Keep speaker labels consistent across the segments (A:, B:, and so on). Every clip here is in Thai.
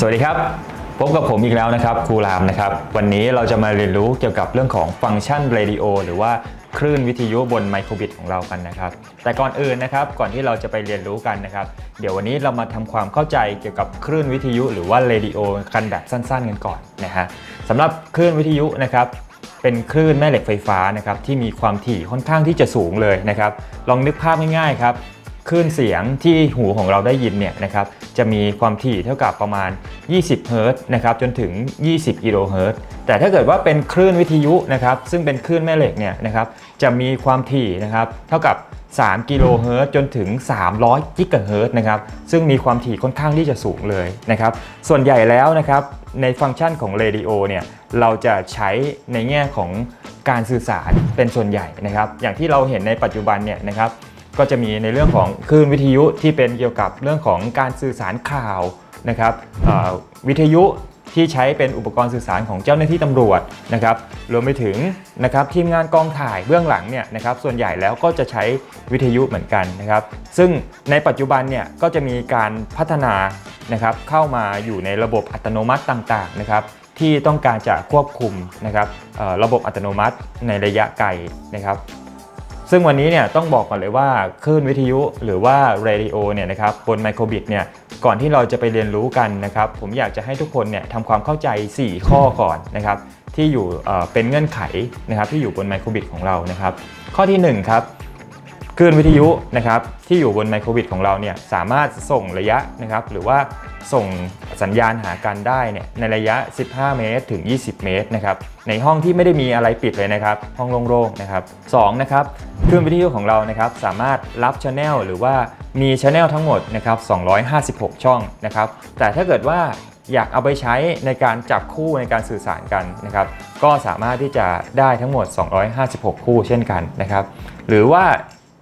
A: สวัสดีครับ พบกับผมอีกแล้วนะครับครูรามนะครับ วันนี้เราจะมาเรียนรู้เกี่ยวกับเรื่องของฟังก์ชันเรดิโอหรือว่าคลื่นวิทยุบนไมโครบิตของเรากันนะครับ แต่ก่อนอื่นนะครับก่อนที่เราจะไปเรียนรู้กันนะครับ เดี๋ยววันนี้เรามาทำความเข้าใจเกี่ยวกับคลื่นวิทยุ หรือว่าเรดิโอกันแบบสั้นๆกันก่อนนะฮะสำหรับคลื่นวิทยุนะครับเป็นคลื่นแม่เหล็กไฟฟ้านะครับที่มีความถี่ค่อนข้างที่จะสูงเลยนะครับ ลองนึกภาพง่ายๆครับคลื่นเสียงที่หูของเราได้ยินเนี่ยนะครับ จะมีความถี่เท่ากับประมาณ 20 เฮิรตซ์นะครับจนถึง 20 กิโลเฮิรตซ์แต่ถ้าเกิดว่าเป็นคลื่นวิทยุนะครับซึ่งเป็นคลื่นแม่เหล็กเนี่ยนะครับจะมีความถี่นะครับเท่ากับ 3 กิโลเฮิรตซ์จนถึง 300 กิกะเฮิรตซ์นะครับซึ่งมีความถี่ค่อนข้างที่จะสูงเลยนะครับส่วนใหญ่แล้วนะครับในฟังก์ชันของเรดิโอเนี่ยเราจะใช้ในแง่ของการสื่อสารเป็นส่วนใหญ่นะครับ อย่างที่เราเห็นในปัจจุบันเนี่ยนะครับ ก็จะมีในเรื่องของคลื่นวิทยุที่เป็นเกี่ยวกับเรื่องของการสื่อสารข่าวนะครับวิทยุที่ใช้เป็นอุปกรณ์สื่อสารของเจ้าหน้าที่ตำรวจนะครับรวมไปถึงนะครับทีมงานกองถ่ายเบื้องหลังเนี่ยนะครับส่วนใหญ่แล้วก็จะใช้วิทยุเหมือนกันนะครับ ซึ่งในปัจจุบันเนี่ยก็จะมีการพัฒนานะครับเข้ามาอยู่ในระบบอัตโนมัติต่างๆนะครับที่ต้องการจะควบคุมนะครับระบบอัตโนมัติในระยะไกลนะครับ ซึ่งวันนี้เนี่ยต้องบอกก่อนเลยว่าคลื่นวิทยุหรือว่าเรดิโอเนี่ยนะครับบนไมโครบิตเนี่ยก่อนที่เราจะไปเรียนรู้กันนะครับผมอยากจะให้ทุกคนเนี่ยทำความเข้าใจ 4 ข้อก่อนนะครับที่อยู่เอ่เป็นเงื่อนไขนะครับที่อยู่บนไมโครบิตของเรานะครับข้อที่1ครับ คลื่นวิทยุนะครับที่อยู่บนไมโครบิตของเราเนี่ยสามารถส่งระยะนะครับหรือว่าส่งสัญญาณหากันได้เนี่ยในระยะ 15 เมตรถึง 20 เมตรนะครับในห้องที่ไม่ได้มีอะไรปิดเลยนะครับห้องโล่งๆนะครับสองนะครับคลื่นวิทยุของเรานะครับสามารถรับช anel หรือว่ามีช anel ทั้งหมดนะครับ256 ช่องนะครับแต่ถ้าเกิดว่าอยากเอาไปใช้ในการจับคู่ในการสื่อสารกันนะครับก็สามารถที่จะได้ทั้งหมด 256 คู่เช่นกันนะครับหรือว่า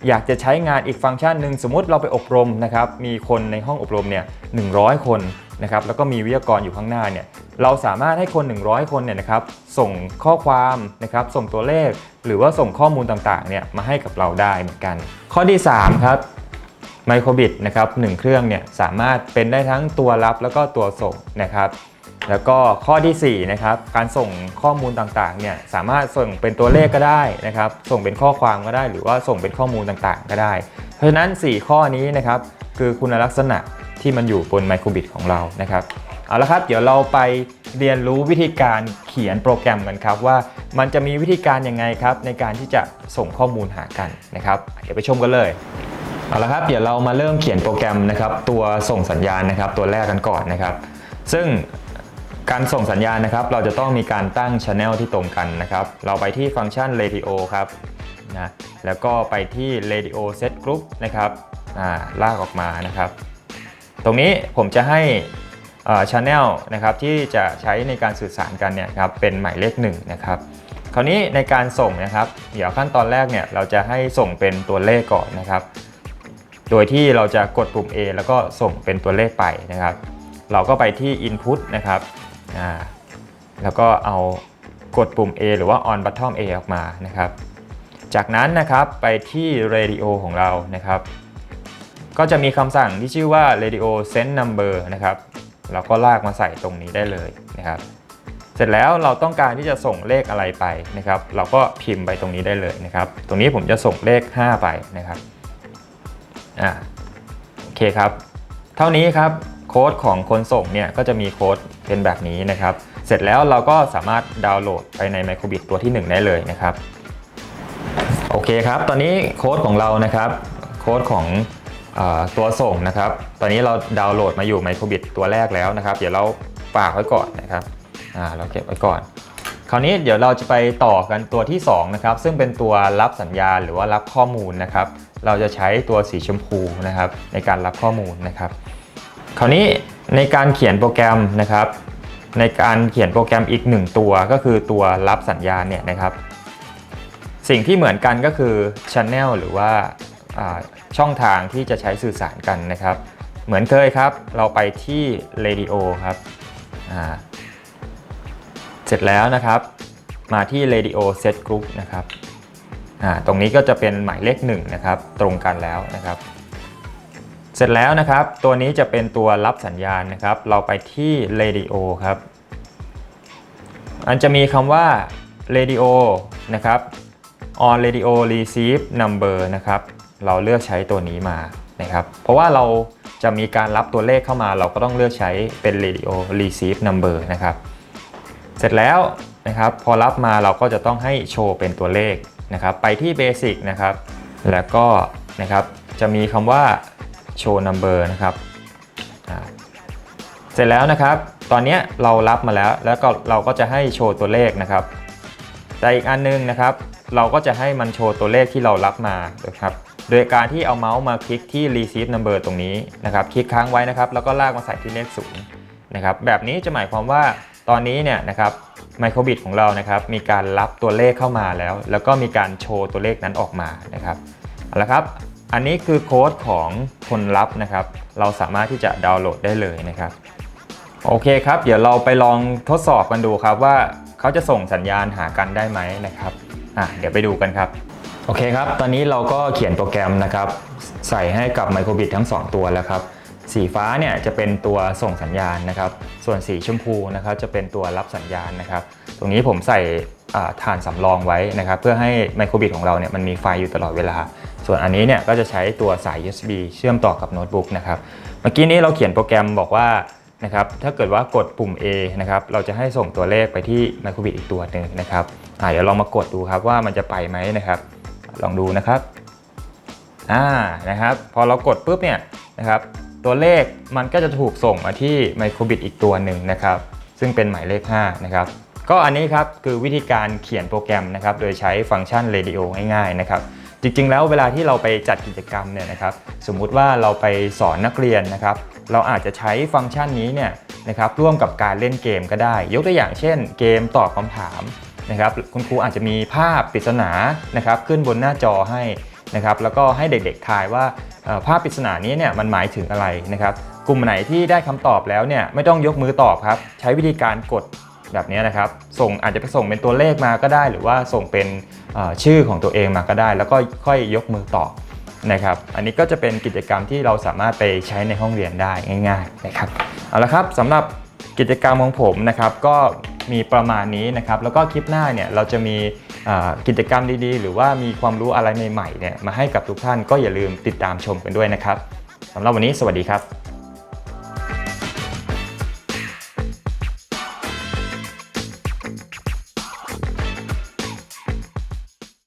A: อยากจะใช้งานอีกฟังก์ชันหนึ่งสมมติเราไปอบรมนะครับมีคนในห้องอบรมเนี่ย100คนนะครับแล้วก็มีวิทยากรอยู่ข้างหน้าเนี่ยเราสามารถให้คน 100 คนเนี่ยนะครับส่งข้อความนะครับส่งตัวเลข หรือว่าส่งข้อมูลต่างๆเนี่ยมาให้กับเราได้เหมือนกัน ข้อที่ 3 ครับไมโครบิตนะครับหนึ่งเครื่องเนี่ยสามารถเป็นได้ทั้งตัวรับแล้วก็ตัวส่งนะครับ แล้วก็ข้อที่ 4 นะครับ การส่งข้อมูลต่างๆ เนี่ยสามารถส่งเป็นตัวเลขก็ได้นะครับ ส่งเป็นข้อความก็ได้ หรือว่าส่งเป็นข้อมูลต่างๆ ก็ได้ เพราะฉะนั้น 4 ข้อนี้นะครับคือคุณลักษณะที่มันอยู่บนไมโครบิตของเรานะครับเอาละครับ เดี๋ยวเราไปเรียนรู้วิธีการเขียนโปรแกรมกันครับว่ามันจะมีวิธีการยังไงครับในการที่จะส่งข้อมูลหากันนะครับ เดี๋ยวไปชมกันเลยเอาละครับ เดี๋ยวเรามาเริ่มเขียนโปรแกรมนะครับ ตัวส่งสัญญาณนะครับ ตัวแรกกันก่อนนะครับ ซึ่ง การส่งสัญญาณนะครับ เราจะต้องมีการตั้ง Channel ที่ตรงกันนะครับ เราไปที่ฟังก์ชัน Radio ครับนะแล้วก็ไปที่ Radio Set Group นะครับอ่าลากออกมานะครับ ตรงนี้ผมจะให้ช anel นะครับที่จะใช้ในการสื่อสารกันเนี่ยครับเป็นหมายเลขหนึ่งนะครับคราวนี้ในการส่งนะครับ เดี๋ยวขั้นตอนแรกเนี่ยเราจะให้ส่งเป็นตัวเลขก่อนนะครับ โดยที่เราจะกดปุ่ม A แล้วก็ส่งเป็นตัวเลขไปนะครับ เราก็ไปที่ Input นะครับ อ่าแล้วก็เอากดปุ่ม A หรือว่า On Button A ออกมานะครับ จากนั้นนะครับไปที่ Radio ของเรานะครับ ก็จะมีคำสั่งที่ชื่อว่า radio send number นะครับเราก็ลากมาใส่ตรงนี้ได้เลยนะครับ เสร็จแล้วเราต้องการที่จะส่งเลขอะไรไปนะครับ เราก็พิมพ์ไปตรงนี้ได้เลยนะครับ ตรงนี้ผมจะส่งเลข 5 ไปนะครับอ่าโอเคครับ เท่านี้ครับ โค้ดของคนส่งเนี่ยก็จะมีโค้ดเป็นแบบนี้นะครับ เสร็จแล้วเราก็สามารถดาวน์โหลดไปใน Microbit ตัวที่ 1 ได้เลยนะครับ โอเคครับ ตอนนี้โค้ดของเรานะครับ โค้ดของอตัวส่งนะครับ ตอนนี้เราดาวน์โหลดมาอยู่ Microbit ตัวแรกแล้วนะครับ เดี๋ยวเราฝากไว้ก่อนนะครับเราเก็บไว้ก่อน คราวนี้เดี๋ยวเราจะไปต่อกันตัวที่2นะครับ ซึ่งเป็นตัวรับสัญญาณหรือว่ารับข้อมูลนะครับ เราจะใช้ตัวสีชมพูนะครับในการรับข้อมูลนะครับ คราวนี้ในการเขียนโปรแกรมนะครับ ในการเขียนโปรแกรมอีกหนึ่งตัวก็คือตัวรับสัญญาณเนี่ยนะครับ สิ่งที่เหมือนกันก็คือ Channel หรือว่าช่องทางที่จะใช้สื่อสารกันนะครับ เหมือนเคยครับ เราไปที่ Radio ครับเสร็จแล้วนะครับ มาที่ Radio Set Group นะครับตรงนี้ก็จะเป็นหมายเลขหนึ่งนะครับ ตรงกันแล้วนะครับ เสร็จแล้วนะครับ ตัวนี้จะเป็นตัวรับสัญญาณนะครับ เราไปที่ radio ครับ อันจะมีคำว่า radio นะครับ on radio receive number นะครับ เราเลือกใช้ตัวนี้มานะครับ เพราะว่าเราจะมีการรับตัวเลขเข้ามา เราก็ต้องเลือกใช้เป็น radio receive number นะครับ เสร็จแล้วนะครับ พอรับมาเราก็จะต้องให้โชว์เป็นตัวเลขนะครับ ไปที่ basic นะครับ แล้วก็นะครับ จะมีคำว่า show number นะครับ เสร็จแล้วนะครับ ตอนนี้เรารับมาแล้ว แล้วก็เราก็จะให้โชว์ตัวเลขนะครับ แต่อีกอันนึงนะครับ เราก็จะให้มันโชว์ตัวเลขที่เรารับมานะครับ โดยการที่เอาเมาส์มาคลิกที่ receive number ตรงนี้นะครับ คลิกค้างไว้นะครับ แล้วก็ลากมาใส่ที่เลขศูนย์นะครับ แบบนี้จะหมายความว่าตอนนี้เนี่ยนะครับไมโครบิตของเรานะครับ มีการรับตัวเลขเข้ามาแล้ว แล้วก็มีการโชว์ตัวเลขนั้นออกมานะครับเอาละครับ อันนี้คือโค้ดของคนรับนะครับ เราสามารถที่จะดาวน์โหลดได้เลยนะครับ โอเคครับ เดี๋ยวเราไปลองทดสอบกันดูครับว่าเขาจะส่งสัญญาณหากันได้ไหมนะครับอะเดี๋ยวไปดูกันครับ โอเคครับ ตอนนี้เราก็เขียนโปรแกรมนะครับ ใส่ให้กับไมโครบิตทั้ง 2 ตัวแล้วครับ สีฟ้าเนี่ยจะเป็นตัวส่งสัญญาณนะครับ ส่วนสีชมพูนะครับจะเป็นตัวรับสัญญาณนะครับ ตรงนี้ผมใส่ฐานสำรองไว้นะครับ เพื่อให้ไมโครบิตของเราเนี่ยมันมีไฟอยู่ตลอดเวลา ส่วนอันนี้เนี่ยก็จะใช้ตัวสาย USB เชื่อมต่อกับโน้ตบุ๊กนะครับ เมื่อกี้นี้เราเขียนโปรแกรมบอกว่านะครับถ้าเกิดว่ากดปุ่ม A นะครับเราจะให้ส่งตัวเลขไปที่ไมโครบิตอีกตัวหนึ่งนะครับอ่าเดี๋ยวลองมากดดูครับว่ามันจะไปไหมนะครับ ลองดูนะครับอ่านะครับพอเรากดปุ๊บเนี่ยนะครับตัวเลขมันก็จะถูกส่งมาที่ไมโครบิตอีกตัวหนึ่งนะครับซึ่งเป็นหมายเลข5นะครับก็อันนี้ครับคือวิธีการเขียนโปรแกรมนะครับโดยใช้ฟังก์ชัน radio ง่ายๆนะครับ จริงๆ แล้วเวลาที่เราไปจัดกิจกรรมเนี่ยนะครับสมมุติว่าเราไปสอนนักเรียนนะครับเราอาจจะใช้ฟังก์ชันนี้เนี่ยนะครับร่วมกับการเล่นเกมก็ได้ ยกตัวอย่างเช่น เกมตอบคำถามนะครับคุณครูอาจจะมีภาพปริศนานะครับขึ้นบนหน้าจอให้นะครับแล้วก็ให้เด็กๆทายว่าภาพปริศนานี้เนี่ยมันหมายถึงอะไรนะครับกลุ่มไหนที่ได้คำตอบแล้วเนี่ยไม่ต้องยกมือตอบครับ ใช้วิธีการกด แบบนี้นะครับ ส่งอาจจะไปส่งเป็นตัวเลขมาก็ได้ หรือว่าส่งเป็นชื่อของตัวเองมาก็ได้ แล้วก็ค่อยยกมือตอบนะครับ อันนี้ก็จะเป็นกิจกรรมที่เราสามารถไปใช้ในห้องเรียนได้ง่าย ๆนะครับ เอาละครับสำหรับกิจกรรมของผมนะครับ ก็มีประมาณนี้นะครับ แล้วก็คลิปหน้าเนี่ยเราจะมีกิจกรรมดีๆ หรือว่ามีความรู้อะไรใหม่ๆเนี่ยมาให้กับทุกท่านก็อย่าลืมติดตามชมกันด้วยนะครับสำหรับวันนี้สวัสดีครับ